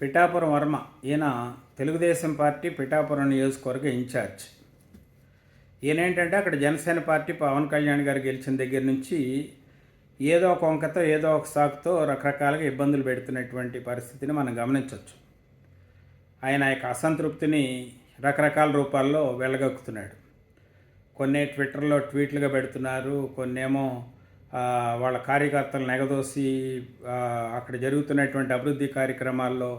పిఠాపురం వర్మ ఈయన తెలుగుదేశం పార్టీ పిఠాపురం నియోజకవర్గ ఇన్ఛార్జ్. ఈయన ఏంటంటే అక్కడ జనసేన పార్టీ పవన్ కళ్యాణ్ గారు గెలిచిన దగ్గర నుంచి ఏదో ఒక వంకతో ఏదో ఒక సాకుతో రకరకాలుగా ఇబ్బందులు పెడుతున్నటువంటి పరిస్థితిని మనం గమనించవచ్చు. ఆయన యొక్క అసంతృప్తిని రకరకాల రూపాల్లో వెళ్ళగక్కుతున్నాడు కొన్ని ట్విట్టర్లో ట్వీట్లుగా పెడుతున్నారు కొన్నేమో వాళ్ళ కార్యకర్తలు ఎగదోసి అక్కడ జరుగుతున్నటువంటి అభివృద్ధి కార్యక్రమాల్లో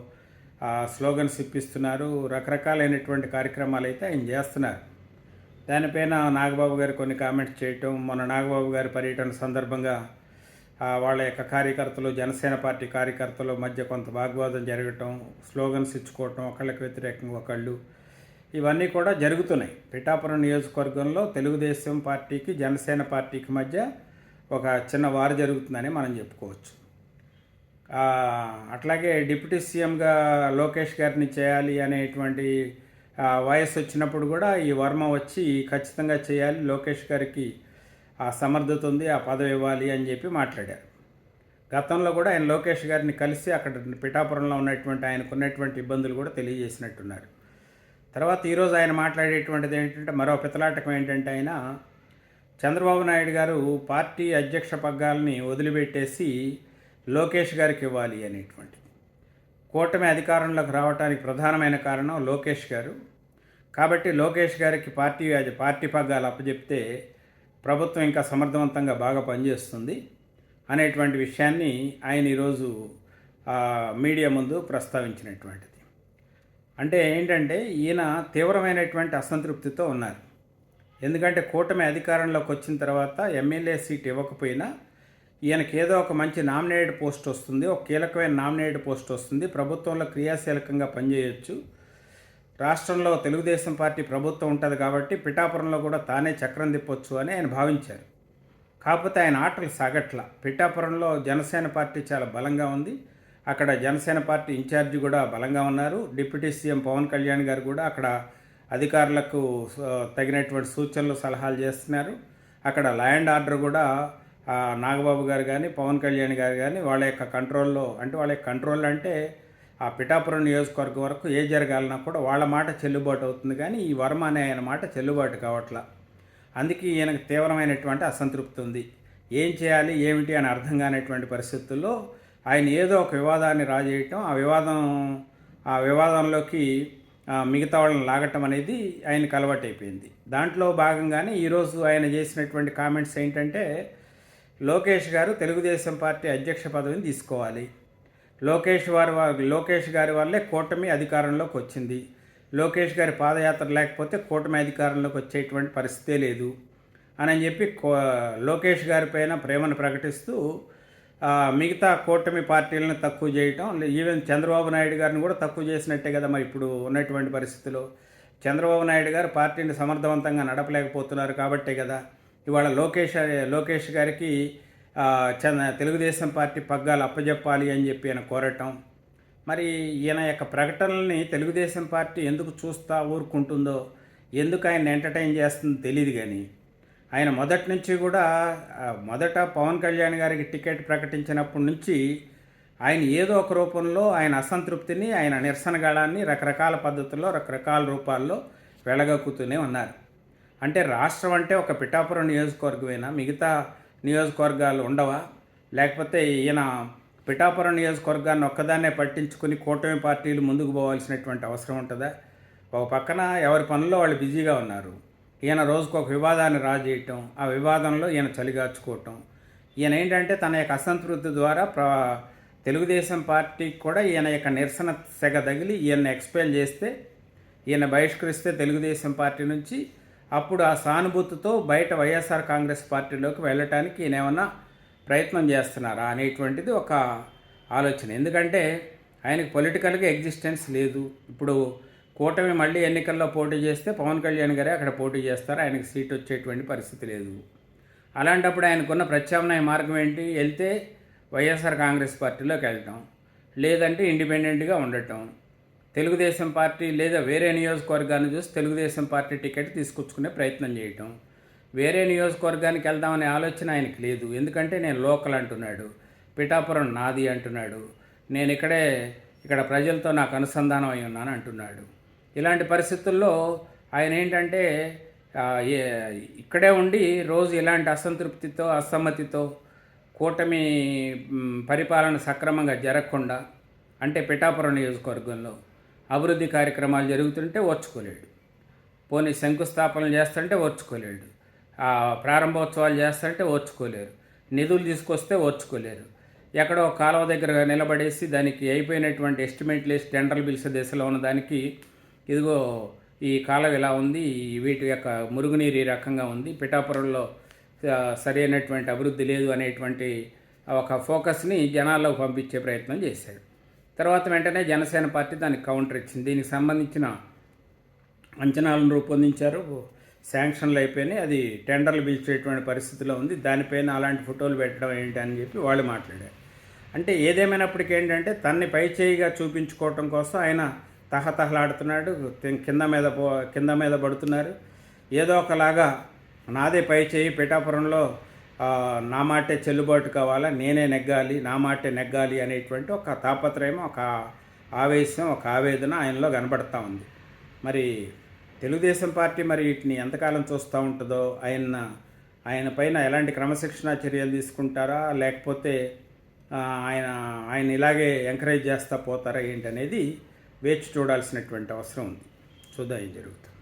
స్లోగన్స్ ఇప్పిస్తున్నారు. రకరకాలైనటువంటి కార్యక్రమాలు అయితే ఆయన చేస్తున్నారు. దానిపైన నాగబాబు గారు కొన్ని కామెంట్స్ చేయటం మొన్న నాగబాబు గారి పర్యటన సందర్భంగా వాళ్ళ యొక్క కార్యకర్తలు జనసేన పార్టీ కార్యకర్తలు మధ్య కొంత వాగ్వాదం జరగటం స్లోగన్స్ ఇచ్చుకోవటం ఒకళ్ళకి వ్యతిరేకంగా ఒకళ్ళు ఇవన్నీ కూడా జరుగుతున్నాయి. పిఠాపురం నియోజకవర్గంలో తెలుగుదేశం పార్టీకి జనసేన పార్టీకి మధ్య ఒక చిన్న వారు జరుగుతుందని మనం చెప్పుకోవచ్చు. అట్లాగే డిప్యూటీ సీఎంగా లోకేష్ గారిని చేయాలి అనేటువంటి ఆ, వచ్చినప్పుడు కూడా ఈ వర్మ వచ్చి ఖచ్చితంగా చేయాలి లోకేష్ గారికి ఆ సమర్థత ఉంది ఆ పదవి ఇవ్వాలి అని చెప్పి మాట్లాడారు. గతంలో కూడా ఆయన లోకేష్ గారిని కలిసి అక్కడ పిఠాపురంలో ఉన్నటువంటి ఆయనకు ఉన్నటువంటి ఇబ్బందులు కూడా తెలియజేసినట్టున్నారు. తర్వాత ఈరోజు ఆయన మాట్లాడేటువంటిది ఏంటంటే మరో పితలాటకం ఏంటంటే ఆయన చంద్రబాబు నాయుడు గారు పార్టీ అధ్యక్ష పగ్గాలని వదిలిపెట్టేసి లోకేష్ గారికి ఇవ్వాలి అనేటువంటిది. కూటమి అధికారంలోకి రావడానికి ప్రధానమైన కారణం లోకేష్ గారు. కాబట్టి లోకేష్ గారికి పార్టీ అది పార్టీ పగ్గాలు అప్పచెప్తే ప్రభుత్వం ఇంకా సమర్థవంతంగా బాగా పనిచేస్తుంది అనేటువంటి విషయాన్ని ఆయన ఈరోజు మీడియా ముందు ప్రస్తావించినటువంటిది. అంటే ఏంటంటే ఈయన తీవ్రమైనటువంటి అసంతృప్తితో ఉన్నారు. ఎందుకంటే కూటమి అధికారంలోకి వచ్చిన తర్వాత ఎమ్మెల్యే సీట్ ఇవ్వకపోయినా ఈయనకి ఏదో ఒక మంచి నామినేటెడ్ పోస్ట్ వస్తుంది ఒక కీలకమైన నామినేటెడ్ పోస్ట్ వస్తుంది. ప్రభుత్వంలో క్రియాశీలకంగా పనిచేయొచ్చు. రాష్ట్రంలో తెలుగుదేశం పార్టీ ప్రభుత్వం ఉంటుంది కాబట్టి పిఠాపురంలో కూడా తానే చక్రం తిప్పొచ్చు అని ఆయన భావించారు. కాకపోతే ఆయన ఆటలు సాగట్ల. పిఠాపురంలో జనసేన పార్టీ చాలా బలంగా ఉంది. అక్కడ జనసేన పార్టీ ఇన్ఛార్జి కూడా బలంగా ఉన్నారు. డిప్యూటీ సీఎం పవన్ కళ్యాణ్ గారు కూడా అక్కడ అధికారులకు తగినటువంటి సూచనలు సలహాలు చేస్తున్నారు. అక్కడ ల్యాండ్ ఆర్డర్ కూడా నాగబాబు గారు కానీ పవన్ కళ్యాణ్ గారు కానీ వాళ్ళ యొక్క కంట్రోల్లో అంటే వాళ్ళ యొక్క కంట్రోల్ అంటే ఆ పిఠాపురం నియోజకవర్గం వరకు ఏ జరగాలన్నా కూడా వాళ్ళ మాట చెల్లుబాటు అవుతుంది కానీ ఈ వర్మ అనే ఆయన మాట చెల్లుబాటు కావట్లా. అందుకే ఈయనకు తీవ్రమైనటువంటి అసంతృప్తి ఉంది. ఏం చేయాలి ఏమిటి అని అర్థం కానటువంటి పరిస్థితుల్లో ఆయన ఏదో ఒక వివాదాన్ని రాజేయటం ఆ వివాదం ఆ వివాదంలోకి మిగతా వాళ్ళని లాగటం అనేది ఆయనకు అలవాటైపోయింది. దాంట్లో భాగంగానే ఈరోజు ఆయన చేసినటువంటి కామెంట్స్ ఏంటంటే లోకేష్ గారు తెలుగుదేశం పార్టీ అధ్యక్ష పదవిని తీసుకోవాలి. లోకేష్ వారి లోకేష్ గారి వల్లే కూటమి అధికారంలోకి వచ్చింది. లోకేష్ గారి పాదయాత్ర లేకపోతే కూటమి అధికారంలోకి వచ్చేటువంటి పరిస్థితే లేదు. అని అని చెప్పి కో- లోకేష్ గారి పైన ప్రేమను ప్రకటిస్తూ మిగతా కూటమి పార్టీలను తక్కువ చేయటం ఈవెన్ చంద్రబాబు నాయుడు గారిని కూడా తక్కువ చేసినట్టే కదా మరి ఇప్పుడు ఉన్నటువంటి పరిస్థితిలో. చంద్రబాబు నాయుడు గారు పార్టీని సమర్థవంతంగా నడపలేకపోతున్నారు కాబట్టే కదా. ఇవాళ లోకేష్ లోకేష్ గారికి చంద తెలుగుదేశం పార్టీ పగ్గాలు అప్పజెప్పాలి అని చెప్పి ఆయన కోరటం. మరి ఈయన యొక్క ప్రకటనల్ని తెలుగుదేశం పార్టీ ఎందుకు చూస్తా ఊరుకుంటుందో ఎందుకు ఆయన ఎంటర్టైన్ చేస్తుందో తెలియదు కానీ ఆయన మొదటి నుంచి కూడా మొదట పవన్ కళ్యాణ్ గారికి టికెట్ ప్రకటించినప్పటి నుంచి ఆయన ఏదో ఒక రూపంలో ఆయన అసంతృప్తిని ఆయన నిరసనగాళాన్ని రకరకాల పద్ధతుల్లో రకరకాల రూపాల్లో వెళ్ళగక్కుతూనే ఉన్నారు. అంటే రాష్ట్రం అంటే ఒక పిఠాపురం నియోజకవర్గమేనా? మిగతా నియోజకవర్గాలు ఉండవా? లేకపోతే ఈయన పిఠాపురం నియోజకవర్గాన్ని ఒక్కదాన్నే పట్టించుకుని కూటమి పార్టీలు ముందుకు పోవాల్సినటువంటి అవసరం ఉంటుందా? ఒక పక్కన ఎవరి పనుల్లో వాళ్ళు బిజీగా ఉన్నారు. ఈయన రోజుకు ఒక వివాదాన్ని రాజేయటం ఆ వివాదంలో ఈయన చలిగార్చుకోవటం. ఈయన ఏంటంటే తన యొక్క అసంతృప్తి ద్వారా ప్ర తెలుగుదేశం పార్టీకి కూడా ఈయన యొక్క నిరసన సెగ తగిలి ఈయన ఎక్స్పెల్ చేస్తే ఈయన బహిష్కరిస్తే తెలుగుదేశం పార్టీ నుంచి అప్పుడు ఆ సానుభూతితో బయట వైఎస్ఆర్ కాంగ్రెస్ పార్టీలోకి వెళ్ళటానికి ఈయన ఏమన్నా ప్రయత్నం చేస్తున్నారా అనేటువంటిది ఒక ఆలోచన. ఎందుకంటే ఆయనకు పొలిటికల్గా ఎగ్జిస్టెన్స్ లేదు. ఇప్పుడు కూటమి మళ్ళీ ఎన్నికల్లో పోటీ చేస్తే పవన్ కళ్యాణ్ గారే అక్కడ పోటీ చేస్తారు. ఆయనకు సీట్ వచ్చేటువంటి పరిస్థితి లేదు. అలాంటప్పుడు ఆయనకున్న ప్రత్యామ్నాయ మార్గం ఏంటి? వెళ్తే వైఎస్ఆర్ కాంగ్రెస్ పార్టీలోకి వెళ్ళటం లేదంటే ఇండిపెండెంట్గా ఉండటం. తెలుగుదేశం పార్టీ లేదా వేరే నియోజకవర్గాన్ని చూసి తెలుగుదేశం పార్టీ టికెట్ తీసుకొచ్చుకునే ప్రయత్నం చేయటం. వేరే నియోజకవర్గానికి వెళ్దామనే ఆలోచన ఆయనకి లేదు. ఎందుకంటే నేను లోకల్ అంటున్నాడు. పిఠాపురం నాది అంటున్నాడు. నేను ఇక్కడే ఇక్కడ ప్రజలతో నాకు అనుసంధానం అయి ఉన్నాను అంటున్నాడు. ఇలాంటి పరిస్థితుల్లో ఆయన ఏంటంటే ఇక్కడే ఉండి రోజు ఇలాంటి అసంతృప్తితో అసమ్మతితో కూటమి పరిపాలన సక్రమంగా జరగకుండా అంటే పిఠాపురం నియోజకవర్గంలో అభివృద్ధి కార్యక్రమాలు జరుగుతుంటే ఓర్చుకోలేడు. పోనీ శంకుస్థాపనలు చేస్తుంటే ఓర్చుకోలేడు. ప్రారంభోత్సవాలు చేస్తుంటే ఓర్చుకోలేరు. నిధులు తీసుకొస్తే ఓర్చుకోలేరు. ఎక్కడో కాలువ దగ్గర నిలబడేసి దానికి అయిపోయినటువంటి ఎస్టిమేట్లు వేసి టెండర్లు పిలిచే దశలో ఉన్న దానికి ఇదిగో ఈ కాలం ఇలా ఉంది వీటి యొక్క మురుగునీరు ఈ రకంగా ఉంది పిఠాపురంలో సరి సరైనటువంటి అభివృద్ధి లేదు అనేటువంటి ఒక ఫోకస్ని జనాల్లోకి పంపించే ప్రయత్నం చేశాడు. తర్వాత వెంటనే జనసేన పార్టీ దానికి కౌంటర్ ఇచ్చింది. దీనికి సంబంధించిన అంచనాలను రూపొందించారు. శాంక్షన్లు అయిపోయినాయి. అది టెండర్లు పిలిచేటువంటి పరిస్థితిలో ఉంది. దానిపైన అలాంటి ఫోటోలు పెట్టడం ఏంటి అని చెప్పి వాళ్ళు మాట్లాడారు. అంటే ఏదేమైనప్పటికీ ఏంటంటే తన్ని పై చేయిగా చూపించుకోవటం కోసం ఆయన తహతహలాడుతున్నాడు కింద మీద పో కింద మీద పడుతున్నారు. ఏదో ఒకలాగా నాదే పై చేయి పిఠాపురంలో నా మాటే చెల్లుబాటు కావాలా నేనే నెగ్గాలి నా మాటే నెగ్గాలి అనేటువంటి ఒక తాపత్రయం ఒక ఆవేశం ఒక ఆవేదన ఆయనలో కనబడతా ఉంది. మరి తెలుగుదేశం పార్టీ మరి వీటిని ఎంతకాలం చూస్తూ ఉంటుందో ఆయన ఆయన పైన ఎలాంటి క్రమశిక్షణా చర్యలు తీసుకుంటారా లేకపోతే ఆయన ఆయన ఇలాగే ఎంకరేజ్ చేస్తూ పోతారా ఏంటనేది వేచి చూడాల్సినటువంటి అవసరం ఉంది. చూద్దాం ఏం జరుగుతుంది.